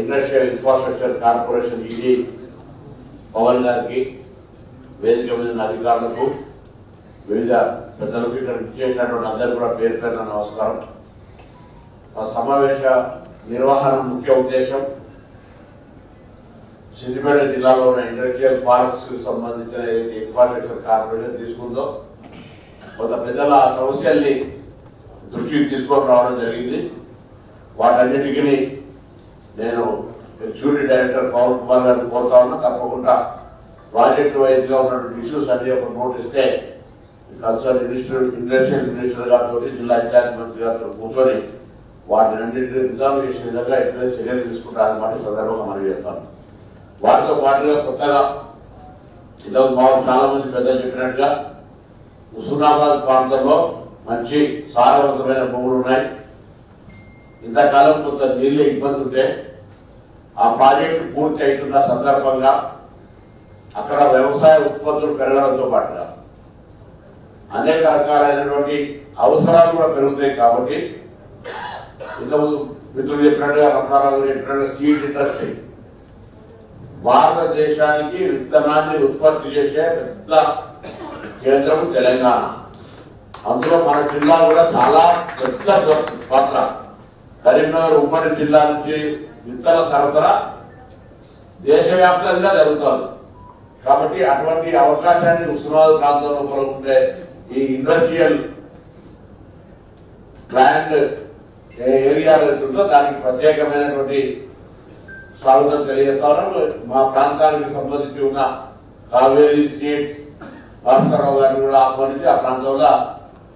Industrial infrastructure corporation ED Pawan గారికి వేదిక మీద అధికారులకు వివిధ పెద్దలకు ఇక్కడ ఇచ్చేసినటువంటి అందరికీ కూడా పేరు పేరున నమస్కారం. ఆ సమావేశ నిర్వహణ ముఖ్య ఉద్దేశం సిద్దిపేట జిల్లాలో ఉన్న ఇండస్ట్రియల్ పార్క్స్కి సంబంధించిన ఏదైతే ఇన్ఫ్రాస్ట్రక్చర్ కార్పొరేషన్ తీసుకుందో కొంత పెద్దల సమస్యల్ని దృష్టికి తీసుకొని రావడం జరిగింది. వాటన్నిటికీ నేను ఎగ్జిక్యూటివ్ డైరెక్టర్ పవన్ కుమార్ గారిని కోరుతా ఉన్నా తప్పకుండా ప్రాజెక్ట్ వైజ్గా ఉన్నటువంటి ఇష్యూస్ అన్ని ఒక నోట్ ఇస్తే కన్సర్న్ మినిస్టర్ ఇండస్ట్రియల్ మినిస్టర్ గారితో జిల్లా ఇన్ఛార్జ్ మంత్రి గారితో కూర్చొని వాటిని అన్నింటినీ రిజాల్వ్ చేసే విధంగా ఎట్లయితే చర్యలు తీసుకుంటారన్నమాట సందర్భంగా మనం చేస్తాను. వాటితో పాటుగా కొత్తగా ఇంతకు మాకు చాలా మంది పెద్దలు చెప్పినట్టుగా హుస్నాబాద్ ప్రాంతంలో మంచి సారవంతమైన భూములు ఉన్నాయి. ఇంతకాలం కొంత నీళ్ళ ఇబ్బంది ఉంటే ఆ ప్రాజెక్టు పూర్తి అవుతున్న సందర్భంగా అక్కడ వ్యవసాయ ఉత్పత్తులు పెరగడంతో పాటుగా అనేక రకాలైనటువంటి అవసరాలు కూడా పెరుగుతాయి కాబట్టి ఇంతకుముందు మిత్రులు చెప్పినట్టుగా రత్నారావు చెప్పినట్టుగా సీడ్ ఇండస్ట్రీ భారతదేశానికి విత్తనాన్ని ఉత్పత్తి చేసే పెద్ద కేంద్రం తెలంగాణ. అందులో మన జిల్లా కూడా చాలా పెద్ద పాత్ర. కరీంనగర్ ఉమ్మడి జిల్లా నుంచి విత్తన సరఫరా దేశవ్యాప్తంగా జరుగుతుంది. కాబట్టి అటువంటి అవకాశాన్ని ఉస్మానాబాద్ ప్రాంతంలో కొనుక్కుంటే ఈ ఇండస్ట్రియల్ ప్లాంట్ ఏరియాలో ఉందో దానికి ప్రత్యేకమైనటువంటి స్వాగతం తెలియజేస్తాను. మా ప్రాంతానికి సంబంధించి ఉన్న కావేరీ స్టేట్ భాస్కరరావు గారిని కూడా ఆహ్వానించి ఆ ప్రాంతంలో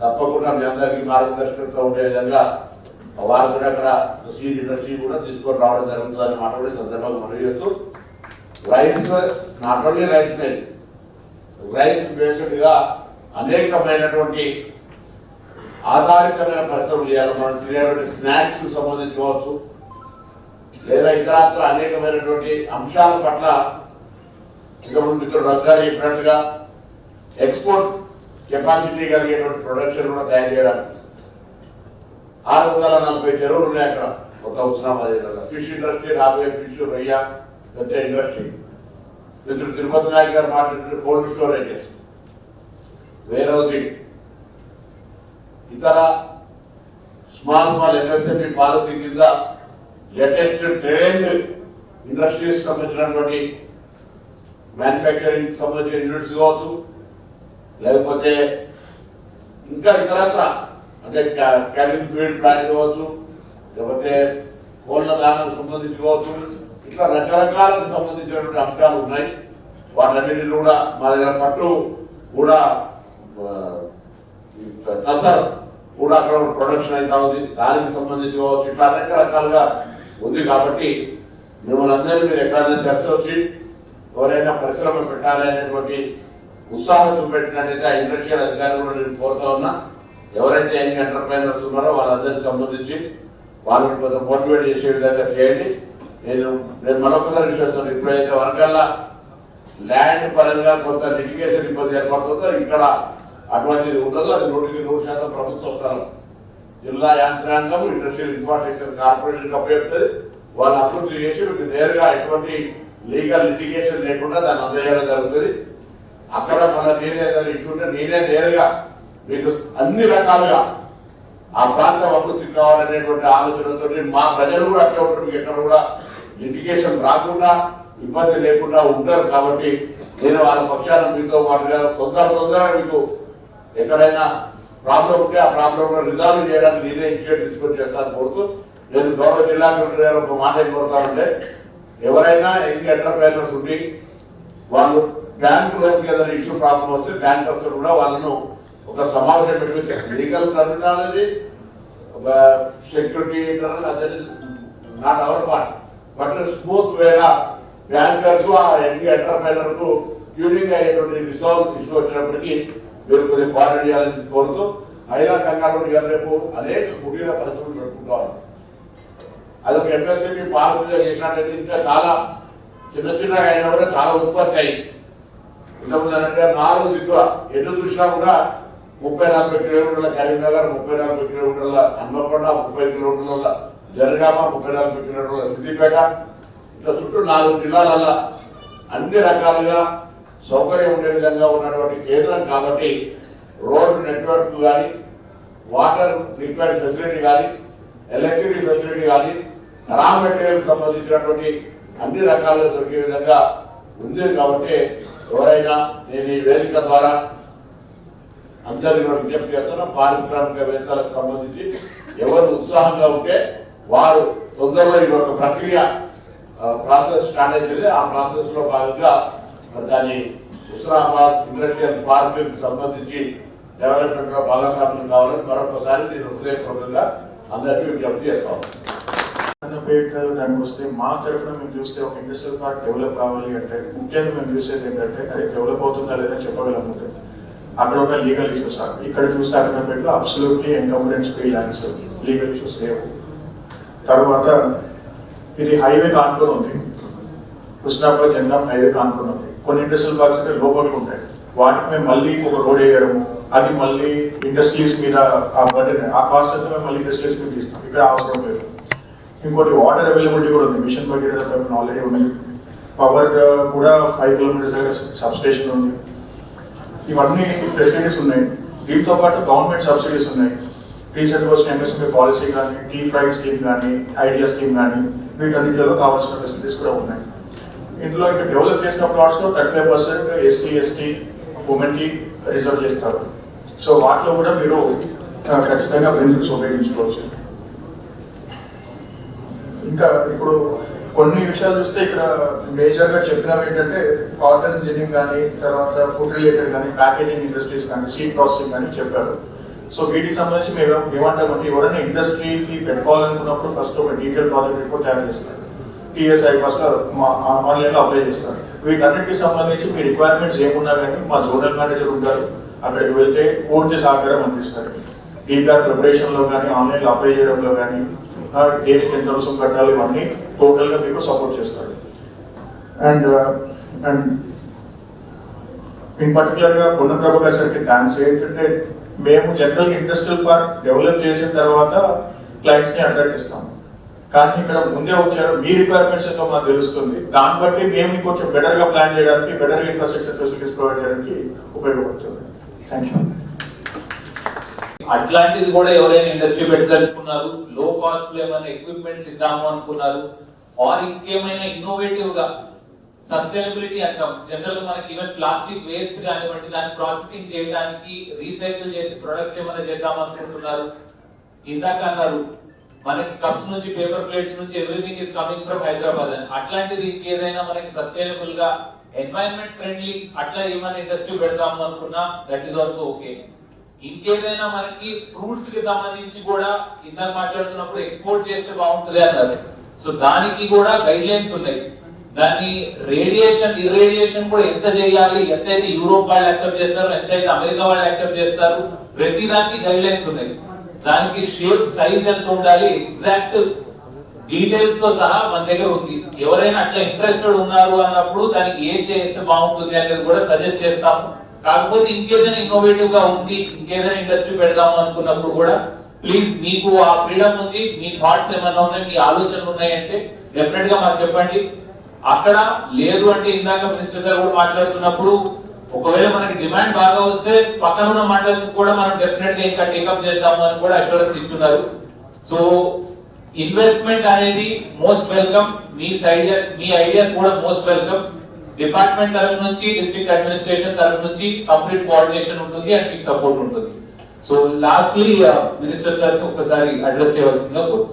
తప్పకుండా మీ అందరికీ మార్గదర్శకత్వం ఉండే విధంగా వారు కూడా అక్కడ సీడ్ ఇండస్ట్రీ కూడా తీసుకొని రావడం జరుగుతుందని మాట కూడా సందర్భంగా మనవి చేస్తూ rice not only rice mill rice బేస్డ్గా అనేకమైనటువంటి ఆధారితమైన పరిశ్రమలు చేయాలి. మనం తినేటువంటి స్నాక్స్కు సంబంధించి కావచ్చు లేదా ఇతరత్ర అనేకమైనటువంటి అంశాల పట్ల ఇంతకుముందు ఇక్కడ రగ్గారు చెప్పినట్టుగా ఎక్స్పోర్ట్ కెపాసిటీ కలిగేటువంటి ప్రొడక్షన్ కూడా తయారు చేయడానికి ఆరు వందల నలభై చెరువులు ఉన్నాయి అక్కడ. ఒక హుస్నాబాద్ జిల్లాలో ఫిష్ ఇండస్ట్రీ రాబోయే ఫిష్ రొయ్య పెద్ద ఇండస్ట్రీ మిత్రుడు తిరుపతి నాయక్ గారు మాట్లాడిన కోల్డ్ స్టోరేజెస్ వేర్ హౌసింగ్ ఇతర స్మాల్ స్మాల్ ఎంఎస్ఎంఈ పాలసీ కింద లేటెస్ట్ ట్రేడ్ ఇండస్ట్రీస్ సంబంధించినటువంటి మ్యానుఫ్యాక్చరింగ్ సంబంధించిన యూనిట్స్ కావచ్చు లేకపోతే ఇంకా ఇతరత్ర అంటే క్యాబిన్ ఫీల్డ్ ప్లాంట్ కావచ్చు లేకపోతే కోళ్ళ దానాలకు సంబంధించి కావచ్చు ఇట్లా రకరకాలకు సంబంధించినటువంటి అంశాలు ఉన్నాయి. వాటన్నిటిని కూడా మా దగ్గర పట్టు కూడా ఆ, టసర్ కూడా అక్కడ ప్రొడక్షన్ అయితే ఉంది. దానికి సంబంధించి కావచ్చు. ఇట్లా అనేక రకాలుగా ఉంది కాబట్టి మిమ్మల్ని అందరూ మీరు ఎక్కడైనా చర్చ వచ్చి ఎవరైనా పరిశ్రమ పెట్టాలనేటువంటి ఉత్సాహం చూపెట్టినట్టయితే ఆ ఇండస్ట్రియల్ అధికారులు కూడా నేను కోరుతా ఉన్నా. ఎవరైతే యంగ్ ఎంటర్ప్రైనర్స్ ఉన్నారో వాళ్ళందరికీ సంబంధించి వాళ్ళని కొంచెం మోటివేట్ చేసే విధంగా చేయండి. నేను నేను మరొకసారి విశ్వసిస్తాను ఇప్పుడైతే వరకల్లా ల్యాండ్ పరంగా కొంత లిటిగేషన్ ఇబ్బంది ఏర్పడుతుందో ఇక్కడ అటువంటిది ఉండదు అది నూటికి నూరు శాతం ప్రభుత్వ స్థలం. జిల్లా యాంత్రాంగం ఇండస్ట్రియల్ ఇన్ఫ్రాస్ట్రక్చర్ కార్పొరేషన్ అప్పచెప్తుంది. వాళ్ళు అభివృద్ధి చేసి మీకు నేరుగా ఎటువంటి లీగల్ లిటిగేషన్ లేకుండా దాన్ని అందజేయడం జరుగుతుంది. అక్కడ మళ్ళీ నేనే ఏదైనా ఇష్యూ ఉంటే నేనే నేరుగా మీకు అన్ని రకాలుగా ఆ ప్రాంతం అభివృద్ధి కావాలనేటువంటి ఆలోచనతో మా ప్రజలు కూడా అట్లా ఉంటారు. మీకు ఎక్కడ కూడా ఇండికేషన్ రాకుండా ఇబ్బంది లేకుండా ఉంటారు కాబట్టి నేను వాళ్ళ పక్షాన మీతో పాటుగా తొందర తొందరగా మీకు ఎక్కడైనా ప్రాబ్లం ఉంటే ఆ ప్రాబ్లం రిజాల్వ్ చేయడానికి నేనే ఇనిషియేటివ్ తీసుకొని చేస్తాను కోరుతూ నేను గౌరవ జిల్లా కలెక్టర్ గారు ఒక మాట ఏం కోరుతానంటే ఎవరైనా ఎన్ని ఎంటర్ప్రైజర్స్ ఉండి వాళ్ళు బ్యాంకు లోన్ ఏదైనా ఇష్యూ ప్రాబ్లం వస్తే బ్యాంక్ వస్తే కూడా వాళ్ళను ఒక సమావేశం పెట్టుకుంటే లీగల్ టర్మినాలజీ ఒక సెక్యూరిటీ అదే not our part but smooth వేగా బ్యాంకర్కు ఆ యంగ్ ఎంటర్ప్రైనర్కు ట్యూనింగ్ అయ్యేటువంటి రిసాల్వ్ ఇష్యూ వచ్చినప్పటికీ మీరు కొన్ని కోఆర్డినేట్ చేయాలని కోరుతూ మహిళా సంఘాలు ఇవాళ రేపు అనేక కుటీర పరిశ్రమలు పెట్టుకుంటారు అదొక ఎంఎస్ఎంఈ పార్క్ చేసినట్టయితే ఇంకా చాలా చిన్న చిన్నగా అయినా కూడా చాలా ఉత్పత్తి అయ్యి. ఇంతకుముందు అంటే నాలుగు దిక్కుల ఎటు చూసినా కూడా ముప్పై నలభై కిలోమీటర్ల కరీంనగర్ ముప్పై నలభై కిలోమీటర్ల హన్మకొండ ముప్పై కిలోమీటర్ల జనగామ ముప్పై నలభై కిలోమీటర్ల సిద్దిపేట. ఇట్లా చుట్టూ నాలుగు జిల్లాలల్లో అన్ని రకాలుగా సౌకర్యం ఉండే విధంగా ఉన్నటువంటి కేంద్రం కాబట్టి రోడ్డు నెట్వర్క్ కానీ వాటర్ రిపేర్ ఫెసిలిటీ కానీ ఎలక్ట్రిసిటీ ఫెసిలిటీ కానీ రా మెటీరియల్ సంబంధించినటువంటి అన్ని రకాలుగా దొరికే విధంగా ఉంది కాబట్టి ఎవరైనా నేను ఈ వేదిక ద్వారా అందరికీ కూడా విజ్ఞప్తి చేస్తున్నా పారిశ్రామికవేత్తలకు సంబంధించి ఎవరు ఉత్సాహంగా ఉంటే వారు తొందరలో ఈ యొక్క ప్రక్రియ ప్రాసెస్ స్టార్ట్ అయితే ఆ ప్రాసెస్లో భాగంగా దాని హుస్నాబాద్ ఇండస్ట్రియల్ పార్క్ సంబంధించి డెవలప్మెంట్లో భాగస్వామ్యం కావాలని మరొకసారి నేను హృదయపూర్వకంగా అందరికీ విజ్ఞప్తి చేస్తాను పేట దానికి వస్తే మా తరఫున మేము చూస్తే ఒక ఇండస్ట్రియల్ పార్క్ డెవలప్ కావాలి అంటే ముఖ్యంగా మేము చూసేది ఏంటంటే అది డెవలప్ అవుతుందా లేదా చెప్పగలము అక్కడ ఉన్న లీగల్ ఇష్యూస్ ఇక్కడ చూస్తే అక్కడ absolutely encumbrance free legal issues లేవు. తర్వాత ఇది హైవే కానుకొని ఉంది. కృష్ణాపురం జనగాం హైవే కానుకొని ఉంది. కొన్ని ఇండస్ట్రియల్ పార్క్స్ అంటే లోపలికి ఉంటాయి. వాటికి మేము మళ్ళీ ఒక రోడ్ వేయడము అది మళ్ళీ ఇండస్ట్రీస్ మీద ఆ బర్డెన్ ఆ కాస్ట్ అంతా మేము మళ్ళీ ఇండస్ట్రీస్ మీద ఇస్తాం ఇక్కడ అవసరం లేదు. ఇంకోటి వాటర్ అవైలబిలిటీ కూడా ఉంది. మిషన్ భగీరథ ఆల్రెడీ ఉన్నాయి పవర్ కూడా ఫైవ్ కిలోమీటర్స్ దగ్గర సబ్స్టేషన్ ఉంది. ఇవన్నీ ఫెసిలిటీస్ ఉన్నాయి. దీంతో పాటు గవర్నమెంట్ సబ్సిడీస్ ఉన్నాయి. రీసెంట్ వచ్చిన ఎంఎస్ఎంఈ పాలసీ కానీ టీ ప్రైస్ స్కీమ్ కానీ ఐడియా స్కీమ్ కానీ వీటన్నిటిలో కావాల్సిన ఫెసిలిటీస్ కూడా ఉన్నాయి. ఇందులో ఇక్కడ డెవలప్ చేసిన ప్లాట్స్లో thirty five percent SC ST ఉమెన్కి రిజర్వ్ చేస్తారు. సో వాటిలో కూడా మీరు ఖచ్చితంగా బెనిఫిట్స్ ఉపయోగించుకోవచ్చు. ఇంకా ఇప్పుడు కొన్ని విషయాలు చూస్తే ఇక్కడ మేజర్గా చెప్పినవి ఏంటంటే కాటన్ జిన్నింగ్ కానీ తర్వాత ఫుడ్ రిలేటెడ్ కానీ ప్యాకేజింగ్ ఇండస్ట్రీస్ కానీ సీడ్ ప్రాసెసింగ్ కానీ చెప్పారు. సో వీటికి సంబంధించి మేము ఏమంటామంటే ఎవరైనా ఇండస్ట్రీకి పెట్టుకోవాలనుకున్నప్పుడు ఫస్ట్ ఒక డీటెయిల్ ప్రాజెక్ట్ రిపోర్ట్ తయారు చేస్తారు. టీఎస్ఐ ఫస్ట్లో ఆన్లైన్లో అప్లై చేస్తారు. వీటన్నిటికి సంబంధించి మీ రిక్వైర్మెంట్స్ ఏమున్నా కానీ మా జోనల్ మేనేజర్ ఉంటారు. అక్కడికి వెళ్తే పూర్తి సహకారం అందిస్తారు. టీఆర్ ప్రిపరేషన్లో కానీ ఆన్లైన్లో అప్లై చేయడంలో కానీ డేట్ ఎంత రుసుము కట్టాలి ఇవన్నీ టోటల్గా మీకు సపోర్ట్ చేస్తారు అండ్ అండ్ ఇన్ పర్టికులర్గా పొన్న ప్రభు సార్కి థ్యాంక్స్ ఏంటంటే మేము జనరల్ ఇండస్ట్రియల్ పార్క్ డెవలప్ చేసిన తర్వాత క్లయింట్స్ని అట్రాక్ట్ ఇస్తాం కానీ ఇక్కడ ముందే వచ్చారు మీ రిక్వైర్మెంట్స్ ఏంటో మాకు తెలుస్తుంది. దాన్ని బట్టి మేము కొంచెం బెటర్గా ప్లాన్ చేయడానికి బెటర్ ఇన్ఫ్రాస్ట్రక్చర్ ఫెసిలిటీస్ ప్రొవైడ్ చేయడానికి ఉపయోగపడుతుంది. థ్యాంక్ యూ అట్లాంటిది కూడా ఎవరైనా ఇండస్ట్రీ పెట్టదలుచుకున్నారు లో కాస్ట్లో ఏమైనా ఎక్విప్మెంట్స్ ఇద్దాము అనుకున్నారు ఆర్ ఇంకేమైనా ఇన్నోవేటివ్గా సస్టైనబిలిటీ అంటాం జనరల్ మనకి ఈవెన్ ప్లాస్టిక్ వేస్ట్ కానివ్వండి దాన్ని ప్రాసెసింగ్ చేయడానికి రీసైకిల్ చేసి ప్రొడక్ట్స్ ఏమైనా చేద్దాం అనుకుంటున్నారు. ఇందాక అన్నారు మనకి కప్స్ నుంచి పేపర్ ప్లేట్స్ నుంచి everything is coming from Hyderabad అని. అట్లాంటిది ఇంకేదైనా మనకి సస్టైనబుల్గా ఎన్వైరన్మెంట్ ఫ్రెండ్లీ అట్లా ఏమైనా ఇండస్ట్రీ పెడతాము అనుకున్నా దట్ ఈస్ ఆల్సో ఓకే ఇంకేదైనా మనకి ఫ్రూట్స్కి సంబంధించి కూడా ఇందాక మాట్లాడుతున్నప్పుడు ఎక్స్పోర్ట్ చేస్తే బాగుంటుంది అన్నారు. సో దానికి కూడా గైడ్ లైన్స్ ఉన్నాయి. దాన్ని రేడియేషన్ ఇర్రేడియేషన్ కూడా ఎంత చేయాలి ఎంతైతే యూరోప్ వాళ్ళు యాక్సెప్ట్ చేస్తారు ఎంతైతే అమెరికా వాళ్ళు యాక్సెప్ట్ చేస్తారు ప్రతి దానికి గైడ్ లైన్స్ ఉన్నాయి. దానికి షేప్ సైజ్ ఎంత ఉండాలి ఎగ్జాక్ట్ డీటెయిల్స్తో సహా మన దగ్గర ఉంది. ఎవరైనా అట్లా ఇంట్రెస్టెడ్ ఉన్నారు అన్నప్పుడు దానికి ఏం చేస్తే బాగుంటుంది అనేది కూడా సజెస్ట్ చేస్తాము. కాకపోతే ఇంకేదైనా ఇన్నోవేటివ్గా ఉంది ఇంకేదైనా ఇండస్ట్రీ పెడదాము అనుకున్నప్పుడు కూడా ప్లీజ్ మీకు ఆ ఫ్రీడమ్ ఉంది మీ థాట్స్ ఏమైనా ఉన్నాయి మీ ఆలోచనలు ఉన్నాయంటే డెఫినెట్గా మాకు చెప్పండి. అక్కడ లేదు అంటే ఇందాక మినిస్టర్ సార్ కూడా మాట్లాడుతున్నప్పుడు ఒకవేళ మనకి డిమాండ్ బాగా వస్తే పక్కన ఉన్న మండల్స్ కూడా మనం డెఫినెట్గా ఇంకా టేకప్ చేద్దాము అని కూడా అష్యూరెన్స్ ఇస్తున్నారు. సో ఇన్వెస్ట్మెంట్ అనేది మోస్ట్ వెల్కమ్ మీ సైడ్ మీ ఐడియాస్ కూడా మోస్ట్ వెల్కమ్ డిపార్ట్మెంట్ తరఫు నుంచి డిస్ట్రిక్ట్ అడ్మినిస్ట్రేషన్ తరఫు నుంచి కంప్లీట్ కోఆర్డినేషన్ ఉంటుంది అండ్ మీకు సపోర్ట్ ఉంటుంది. సో లాస్ట్లీ మినిస్టర్ సార్ ఒకసారి అడ్రస్ చేయవలసిందిగా కోరుతున్నాను